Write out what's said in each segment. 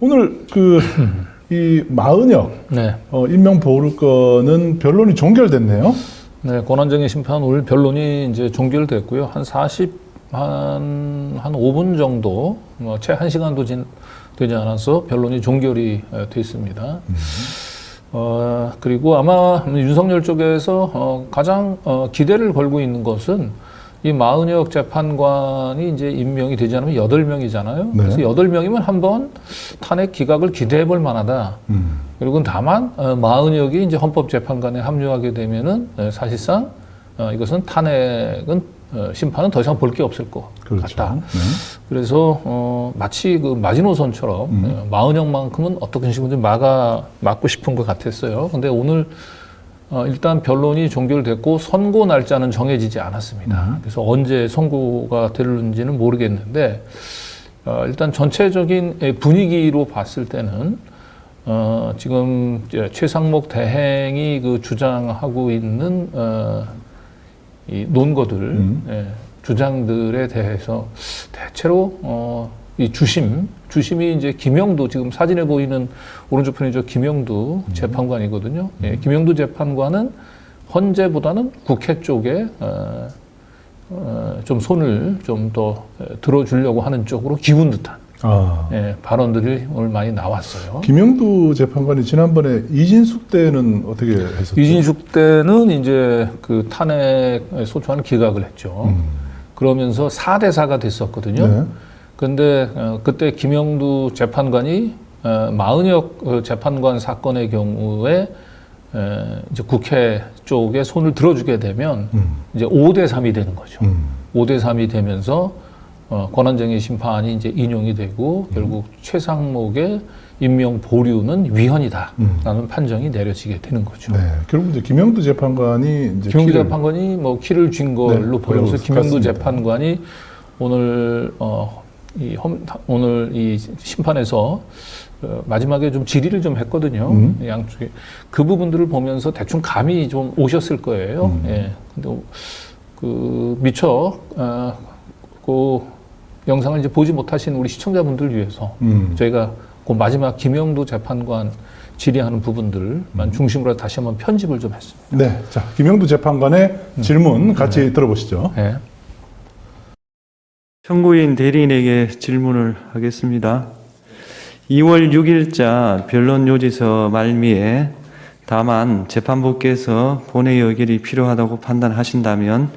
오늘 그 이 마은혁 네. 어, 임명 보류 건은 변론이 종결됐네요. 네, 권한쟁의 심판 오늘 변론이 이제 종결됐고요. 한 40, 한, 한 5분 정도, 뭐, 채 1시간도 진, 되지 않아서 변론이 종결이 에, 됐습니다. 어, 그리고 아마 윤석열 쪽에서 어, 가장 어, 기대를 걸고 있는 것은 이 마은혁 재판관이 이제 임명이 되지 않으면 8명이잖아요. 네. 그래서 8명이면 한번 탄핵 기각을 기대해 볼 만하다. 음. 그리고 다만 어, 마은혁이 이제 헌법재판관에 합류하게 되면은 어, 사실상 어, 이것은 탄핵은 어, 심판은 더 이상 볼 게 없을 것 그렇죠. 같다. 네. 그래서 어, 마치 그 마지노선처럼 음. 어, 마은혁만큼은 어떻게 식으로 좀 막아 막고 싶은 것 같았어요. 근데 오늘 어, 일단 변론이 종결됐고 선고 날짜는 정해지지 않았습니다. 음. 그래서 언제 선고가 될는지는 모르겠는데 어, 일단 전체적인 예, 분위기로 봤을 때는 어, 지금 최상목 대행이 그 주장하고 있는 어, 이 논거들, 음. 예, 주장들에 대해서 대체로 어, 이 주심, 주심이 이제 김영도 지금 사진에 보이는 오른쪽 편이 저 김영도 재판관이거든요. 예, 김영도 재판관은 헌재보다는 국회 쪽에 어, 어, 좀 손을 좀 더 들어주려고 하는 쪽으로 기운 듯한 아. 예, 발언들이 오늘 많이 나왔어요. 김영두 재판관이 지난번에 이진숙 때는 어떻게 했었죠? 이진숙 때는 이제 그 탄핵 소추안 기각을 했죠. 음. 그러면서 4대 4가 됐었거든요. 네. 근데 어, 그때 김영두 재판관이 어, 마은혁 어, 재판관 사건의 경우에 에, 이제 국회 쪽에 손을 들어주게 되면 음. 이제 5대 3이 되는 거죠. 음. 5대 3이 되면서 어, 권한쟁의 심판이 이제 인용이 되고 결국 최상목의 임명 보류는 위헌이다라는 음. 판정이 내려지게 되는 거죠. 네. 결국 이제 김영두 재판관이 이제 김영두 키를- 재판관이 뭐 키를 쥔 걸로 네, 보여서. 김영두 재판관이 오늘 어, 이 험, 오늘 이 심판에서 어, 마지막에 좀 질의를 좀 했거든요. 음. 양쪽에 그 부분들을 보면서 대충 감이 좀 오셨을 거예요. 음. 예. 근데 그 미처 어, 그 영상을 이제 보지 못하신 우리 시청자분들 위해서 음. 저희가 그 마지막 김영두 재판관 질의하는 부분들만 음. 중심으로 다시 한번 편집을 좀 했습니다. 네. 자, 김영두 재판관의 질문 같이 들어보시죠. 예. 청구인 대리인에게 질문을 하겠습니다. 2월 6일자 변론 요지서 말미에 다만 재판부께서 본회의 의결이 필요하다고 판단하신다면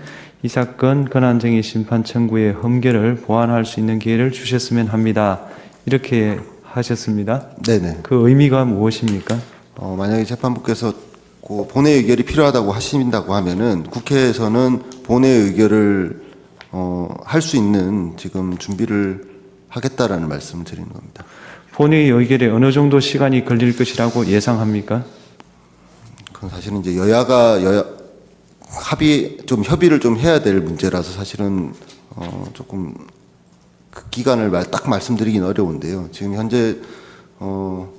이 사건 권한쟁의 심판 청구의 험계를 보완할 수 있는 기회를 주셨으면 합니다. 이렇게 하셨습니다. 네네. 그 의미가 무엇입니까? 어, 만약에 재판부께서 그 본회의 의결이 필요하다고 하신다고 하면은 국회에서는 본회의 의결을 어, 할 수 있는 지금 준비를 하겠다라는 말씀을 드리는 겁니다. 본회의 의결에 어느 정도 시간이 걸릴 것이라고 예상합니까? 그건 사실은 이제 여야가 여야 합의 좀 협의를 좀 해야 될 문제라서 사실은 어, 조금 그 기간을 말- 딱 말씀드리긴 어려운데요. 지금 현재 어,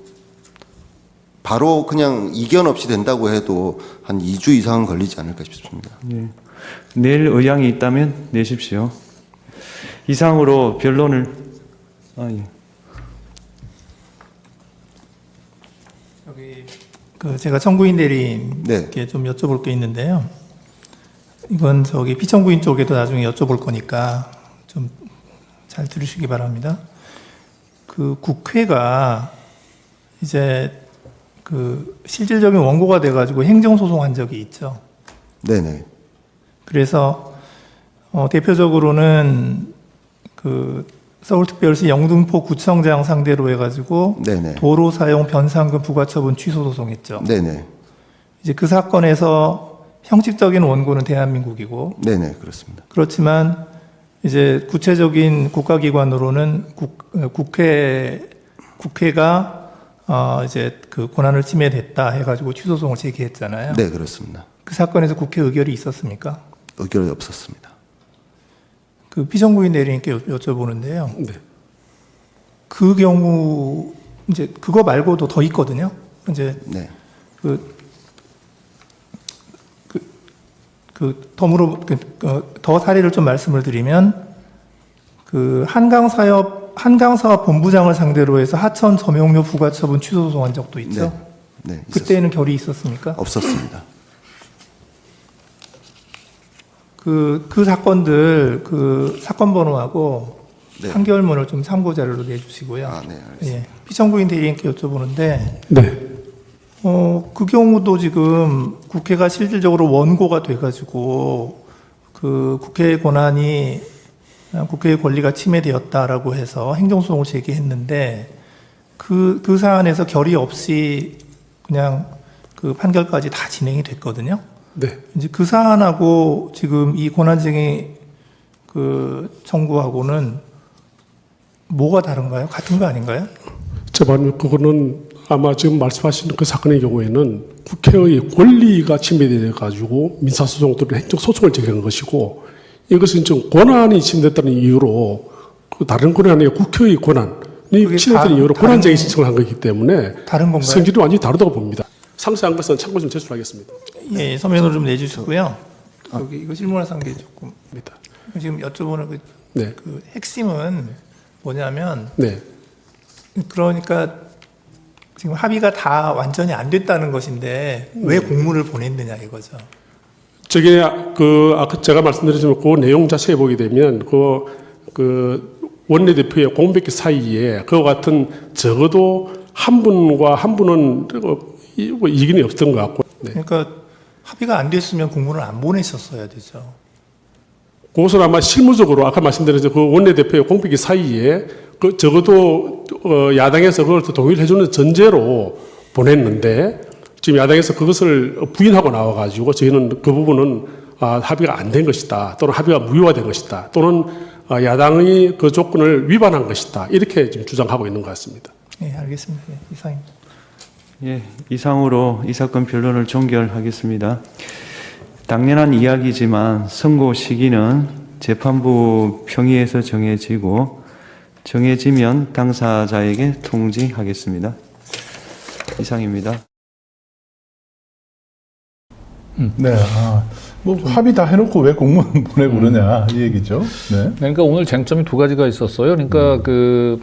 바로 그냥 이견 없이 된다고 해도 한 2주 이상은 걸리지 않을까 싶습니다. 예. 내일 의향이 있다면 내십시오. 이상으로 변론을 아, 예. 여기 그 제가 청구인 대리인께 네. 좀 여쭤볼 게 있는데요. 이건 저기 피청구인 쪽에도 나중에 여쭤볼 거니까 좀 잘 들으시기 바랍니다. 그 국회가 이제 그 실질적인 원고가 돼가지고 행정소송한 적이 있죠. 네네. 그래서 어, 대표적으로는 그 서울특별시 영등포 구청장 상대로 해가지고 네네. 도로 사용 변상금 부과처분 취소 소송했죠. 네네. 이제 그 사건에서 형식적인 원고는 대한민국이고 네네. 그렇습니다. 그렇지만 이제 구체적인 국가기관으로는 국, 어, 국회 국회가 어 이제 그 권한을 침해됐다 해가지고 취소 소송을 제기했잖아요. 네, 그렇습니다. 그 사건에서 국회 의결이 있었습니까? 의결이 없었습니다. 그 피정구인 대리님께 여- 여쭤보는데요. 그 경우 이제 그거 말고도 더 있거든요. 이제 네. 그, 그, 그 덤으로 그, 어, 더 사례를 좀 말씀을 드리면 그 한강 사업 한강사 본부장을 상대로 해서 하천 점용료 부과 처분 취소 소송한 적도 있죠. 네, 있었습니다. 그때는 결이 있었습니까? 없었습니다. 그, 그 사건들, 그 사건 번호하고 네. 판결문을 좀 참고 자료로 내주시고요. 아, 네, 알겠습니다. 예. 피청구인 대리인께 여쭤보는데, 네. 어, 그 경우도 지금 국회가 실질적으로 원고가 돼가지고 그 국회의 권한이 어, 국회의 권리가 침해되었다라고 해서 행정소송을 제기했는데 그, 그 사안에서 결의 없이 그냥 그 판결까지 다 진행이 됐거든요. 네. 이제 그 사안하고 지금 이 권한쟁의 그 청구하고는 뭐가 다른가요? 같은 거 아닌가요? 저 말은 그거는 아마 지금 말씀하신 그 사건의 경우에는 국회의 권리가 침해되어 가지고 민사소송 또는 행정소송을 제기한 것이고 이것은 좀 권한이 침해됐다는 이유로 그 다른 권한이 국회의 권한이 침해된 다- 이유로 권한쟁의 신청을 한 거기 때문에 다른 건가요? 성질이 완전히 다르다고 봅니다. 상세한 것은 참고 좀 제출하겠습니다. 예, 서면으로 좀 내주시고요. 여기 이거 질문할 게 조금 입니다. 지금 여쭤보는 그, 네. 그 핵심은 뭐냐면 네. 그러니까 지금 합의가 다 완전히 안 됐다는 것인데 왜 공문을 보냈느냐 이거죠. 저게 그 아까 제가 말씀드렸지만 그 내용 자세히 보게 되면 그, 그 원내대표의 공백기 사이에 그와 같은 적어도 한 분과 한 분은 어, 이- 뭐 이견이 없던 것 같고 네. 그러니까 합의가 안 됐으면 공문을 안 보내셨어야 되죠. 그것은 아마 실무적으로 아까 말씀드린 그 원내대표의 공백기 사이에 그 적어도 어, 야당에서 그걸 또 동의를 해주는 전제로 보냈는데 지금 야당에서 그것을 부인하고 나와가지고 저희는 그 부분은 아, 합의가 안 된 것이다 또는 합의가 무효화된 것이다 또는 아, 야당이 그 조건을 위반한 것이다 이렇게 지금 주장하고 있는 것 같습니다. 예, 알겠습니다. 예, 이상입니다. 예, 이상으로 이 사건 변론을 종결하겠습니다. 당연한 이야기지만 선고 시기는 재판부 평의에서 정해지고 정해지면 당사자에게 통지하겠습니다. 이상입니다. 네. 아, 뭐 합의 다 해놓고 왜 공문 보내고 그러냐 이 얘기죠. 네. 그러니까 오늘 쟁점이 두 가지가 있었어요. 그러니까 그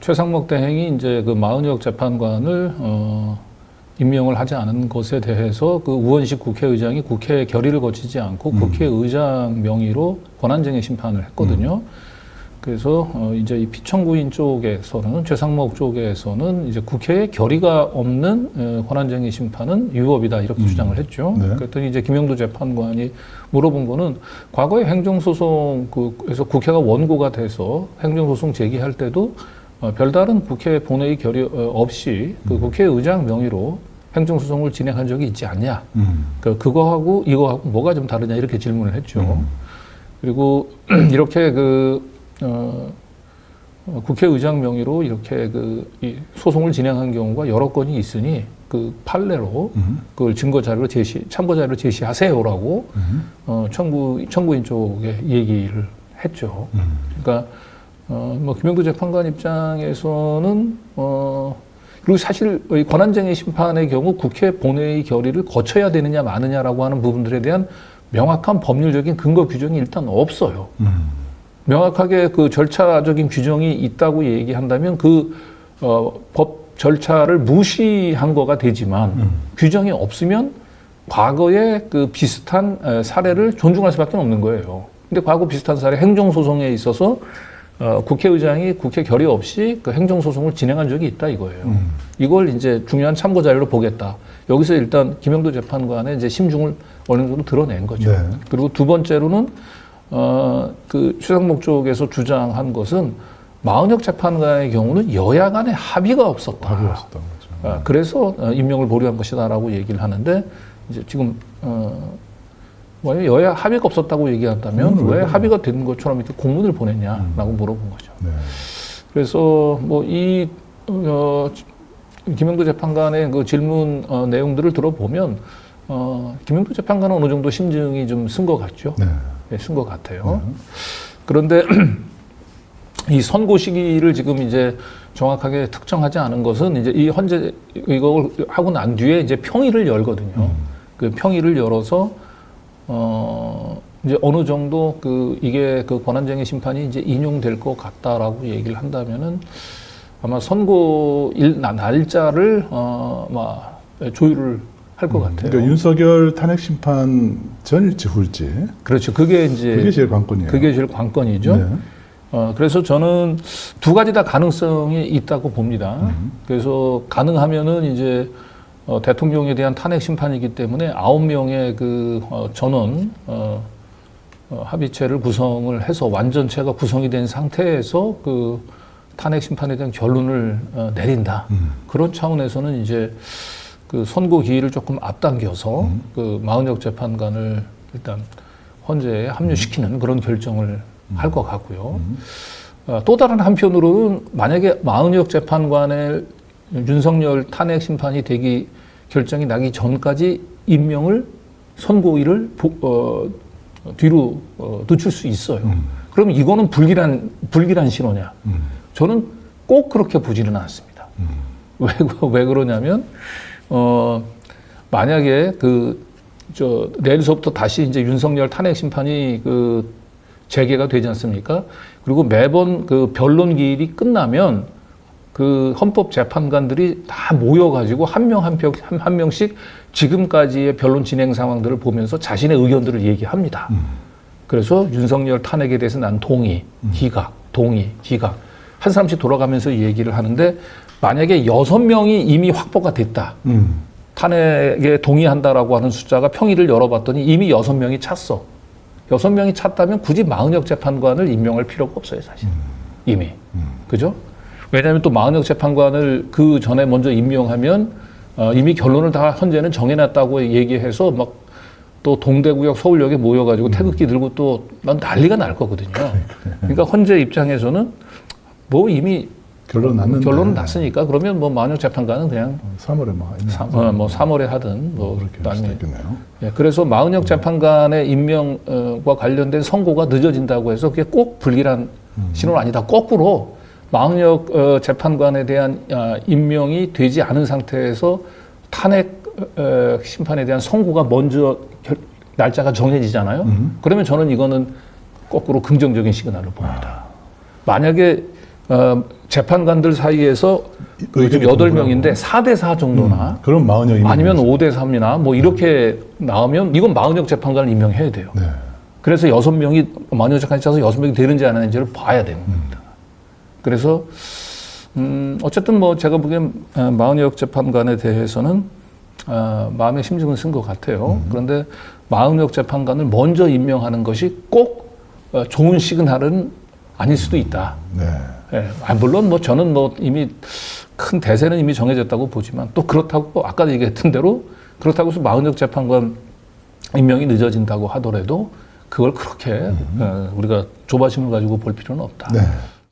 최상목 대행이 이제 그 마은혁 재판관을 어, 임명을 하지 않은 것에 대해서 그 우원식 국회의장이 국회 결의를 거치지 않고 국회의장 명의로 권한쟁의 심판을 했거든요. 그래서 어 이제 이 피청구인 쪽에서는 최상목 쪽에서는 이제 국회에 결의가 없는 에, 권한쟁의 심판은 유법이다 이렇게 주장을 했죠. 네. 그랬더니 이제 김영도 재판관이 물어본 거는 과거에 행정소송 그에서 국회가 원고가 돼서 행정소송 제기할 때도 어, 별다른 국회 본회의 결의 어, 없이 그 국회의장 명의로 행정소송을 진행한 적이 있지 않냐. 음. 그 그거하고 이거하고 뭐가 좀 다르냐 이렇게 질문을 했죠. 음. 그리고 이렇게 그 어, 어, 국회의장 명의로 이렇게 그 이 소송을 진행한 경우가 여러 건이 있으니 그 판례로 음. 그걸 증거 자료로 제시 참고 자료로 제시하세요라고 음. 어, 청구 청구인 쪽에 얘기를 했죠. 음. 그러니까 어, 뭐 김영도 재판관 입장에서는 어 그리고 사실 이 권한쟁의 심판의 경우 국회 본회의 결의를 거쳐야 되느냐 마느냐라고 하는 부분들에 대한 명확한 법률적인 근거 규정이 일단 없어요. 음. 명확하게 그 절차적인 규정이 있다고 얘기한다면 그, 어, 법 절차를 무시한 거가 되지만 음. 규정이 없으면 과거에 그 비슷한 에, 사례를 존중할 수밖에 없는 거예요. 근데 과거 비슷한 사례 행정소송에 있어서 어, 국회의장이 국회 결의 없이 그 행정소송을 진행한 적이 있다 이거예요. 음. 이걸 이제 중요한 참고 자료로 보겠다. 여기서 일단 김영도 재판관의 이제 심중을 어느 정도 드러낸 거죠. 네. 그리고 두 번째로는 어, 그 최상목 쪽에서 주장한 것은 마은혁 재판관의 경우는 여야 간에 합의가 없었다. 없었던 거죠. 아, 그래서 어, 임명을 보류한 것이다라고 얘기를 하는데 이제 지금 어, 뭐 여야 합의가 없었다고 얘기한다면 음, 왜 왜 합의가 된 것처럼 이렇게 공문을 보냈냐라고 물어본 거죠. 네. 그래서 뭐이 어, 김영도 재판관의 그 질문 어, 내용들을 들어보면 어, 김영도 재판관은 어느 정도 심증이 좀 쓴 것 같죠. 네. 네, 쓴것 같아요. 그런데 이 선고 시기를 지금 이제 정확하게 특정하지 않은 것은 이제 이 헌재 이걸 하고 난 뒤에 이제 평의를 열거든요. 그 평의를 열어서 어 이제 어느 정도 그 이게 그 권한쟁의 심판이 이제 인용될 것 같다라고 얘기를 한다면은 아마 선고일 나- 날짜를 어 막 조율을 할것 같아요. 그러니까 윤석열 탄핵 심판 전일지 후일지 그렇죠. 그게 이제 그게 제일 관건이에요. 그게 제일 관건이죠. 네. 어, 그래서 저는 두 가지 다 가능성이 있다고 봅니다. 그래서 가능하면은 이제 어, 대통령에 대한 탄핵 심판이기 때문에 아홉 명의 그 어, 전원 어, 어, 합의체를 구성을 해서 완전체가 구성이 된 상태에서 그 탄핵 심판에 대한 결론을 어, 내린다. 그런 차원에서는 이제 그 선고 기일을 조금 앞당겨서 그 마은혁 재판관을 일단 헌재에 합류시키는 그런 결정을 할것 같고요. 어, 또 다른 한편으로는 만약에 마은혁 재판관의 윤석열 탄핵 심판이 되기 결정이 나기 전까지 임명을 선고일을 보- 어, 뒤로 어, 늦출 수 있어요. 그럼 이거는 불길한 불길한 신호냐? 저는 꼭 그렇게 보지는 않습니다. 왜, 왜 그러냐면, 어, 만약에 그, 저, 내일서부터 다시 이제 윤석열 탄핵 심판이 그 재개가 되지 않습니까? 그리고 매번 그 변론 기일이 끝나면 그 헌법 재판관들이 다 모여가지고 한 명 한명한 명씩 지금까지의 변론 진행 상황들을 보면서 자신의 의견들을 얘기합니다. 그래서 윤석열 탄핵에 대해서 난 동의, 기각, 동의, 기각 한 사람씩 돌아가면서 얘기를 하는데 만약에 여섯 명이 이미 확보가 됐다. 음. 탄핵에 동의한다라고 하는 숫자가 평의를 열어봤더니 이미 여섯 명이 찼어. 여섯 명이 찼다면 굳이 마은혁 재판관을 임명할 필요가 없어요, 사실. 이미. 그죠? 왜냐하면 또 마은혁 재판관을 그 전에 먼저 임명하면 어, 이미 결론을 다 현재는 정해놨다고 얘기해서 막 또 동대구역 서울역에 모여가지고 태극기 들고 또 난 난리가 날 거거든요. 그러니까 헌재 입장에서는 뭐 이미 결론 났는데 결론은 났으니까 그러면 뭐 마은혁 재판관은 그냥 3월에 뭐 있나? 사- 어, 뭐 3월에 하든 뭐 그렇게 할 수도 나중에. 예, 그래서 마은혁 재판관의 임명과 관련된 선고가 늦어진다고 해서 그게 꼭 불길한 신호는 아니다. 거꾸로 마은혁 어, 재판관에 대한 아, 임명이 되지 않은 상태에서 탄핵 어, 심판에 대한 선고가 먼저 결- 날짜가 정해지잖아요. 그러면 저는 이거는 거꾸로 긍정적인 시그널을 봅니다. 만약에 어, 재판관들 사이에서 요즘 의견이 여덟. 명인데 4대 4 정도나 그럼 마흔여이 아니면 5대 3이나 뭐 이렇게 나오면 이건 마흔혁 재판관을 임명해야 돼요. 네. 그래서 여섯 명이 마흔혁 재판관이 짜서 여섯 명이 되는지 안 하는지를 봐야 되는 겁니다. 그래서 음 어쨌든 뭐 제가 보기엔 어, 마흔혁 재판관에 대해서는 어, 마음의 심증은 쓴 것 같아요. 그런데 마흔혁 재판관을 먼저 임명하는 것이 꼭 어, 좋은 시그널은 아닐 수도 있다. 네. 예, 아, 물론 뭐 저는 뭐 이미 큰 대세는 이미 정해졌다고 보지만 또 그렇다고 뭐 아까 얘기했던 대로 그렇다고 해서 마흔혁 재판관 임명이 늦어진다고 하더라도 그걸 그렇게 어, 우리가 조바심을 가지고 볼 필요는 없다. 네.